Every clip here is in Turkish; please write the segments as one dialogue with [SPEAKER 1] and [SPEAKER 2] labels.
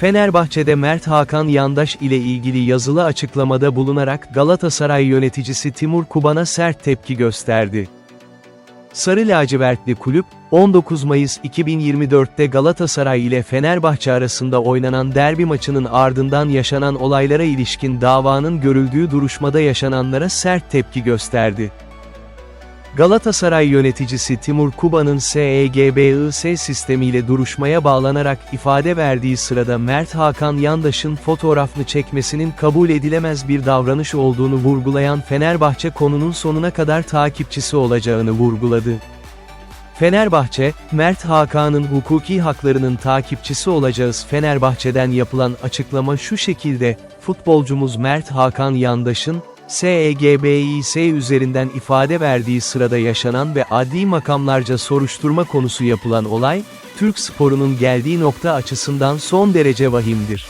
[SPEAKER 1] Fenerbahçe'de Mert Hakan Yandaş ile ilgili yazılı açıklamada bulunarak Galatasaray yöneticisi Timur Kuban'a sert tepki gösterdi. Sarı lacivertli kulüp, 19 Mayıs 2024'te Galatasaray ile Fenerbahçe arasında oynanan derbi maçının ardından yaşanan olaylara ilişkin davanın görüldüğü duruşmada yaşananlara sert tepki gösterdi. Galatasaray yöneticisi Timur Kuba'nın SEGBIS sistemiyle duruşmaya bağlanarak ifade verdiği sırada Mert Hakan Yandaş'ın fotoğrafını çekmesinin kabul edilemez bir davranış olduğunu vurgulayan Fenerbahçe konunun sonuna kadar takipçisi olacağını vurguladı. Fenerbahçe, Mert Hakan'ın hukuki haklarının takipçisi olacağız Fenerbahçe'den yapılan açıklama şu şekilde, futbolcumuz Mert Hakan Yandaş'ın, SEGBİS üzerinden ifade verdiği sırada yaşanan ve adli makamlarca soruşturma konusu yapılan olay, Türk sporunun geldiği nokta açısından son derece vahimdir.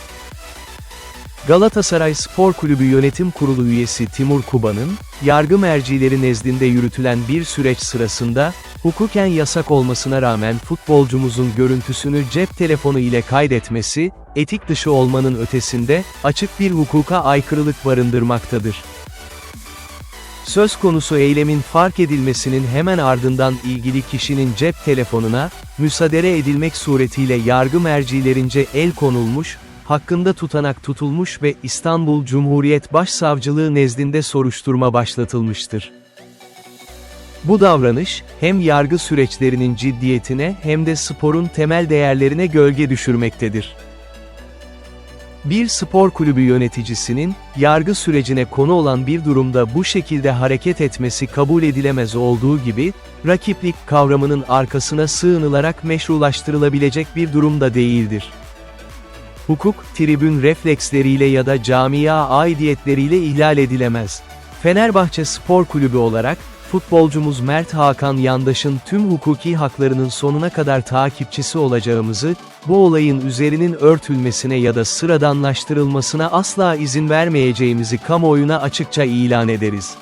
[SPEAKER 1] Galatasaray Spor Kulübü Yönetim Kurulu üyesi Timur Kuba'nın, yargı mercileri nezdinde yürütülen bir süreç sırasında, hukuken yasak olmasına rağmen futbolcumuzun görüntüsünü cep telefonu ile kaydetmesi, etik dışı olmanın ötesinde, açık bir hukuka aykırılık barındırmaktadır. Söz konusu eylemin fark edilmesinin hemen ardından ilgili kişinin cep telefonuna, müsaade edilmek suretiyle yargı mercilerince el konulmuş, hakkında tutanak tutulmuş ve İstanbul Cumhuriyet Başsavcılığı nezdinde soruşturma başlatılmıştır. Bu davranış, hem yargı süreçlerinin ciddiyetine hem de sporun temel değerlerine gölge düşürmektedir. Bir spor kulübü yöneticisinin, yargı sürecine konu olan bir durumda bu şekilde hareket etmesi kabul edilemez olduğu gibi, rakiplik kavramının arkasına sığınılarak meşrulaştırılabilecek bir durumda değildir. Hukuk, tribün refleksleriyle ya da camia aidiyetleriyle ihlal edilemez. Fenerbahçe Spor Kulübü olarak, futbolcumuz Mert Hakan Yandaş'ın tüm hukuki haklarının sonuna kadar takipçisi olacağımızı, bu olayın üzerinin örtülmesine ya da sıradanlaştırılmasına asla izin vermeyeceğimizi kamuoyuna açıkça ilan ederiz.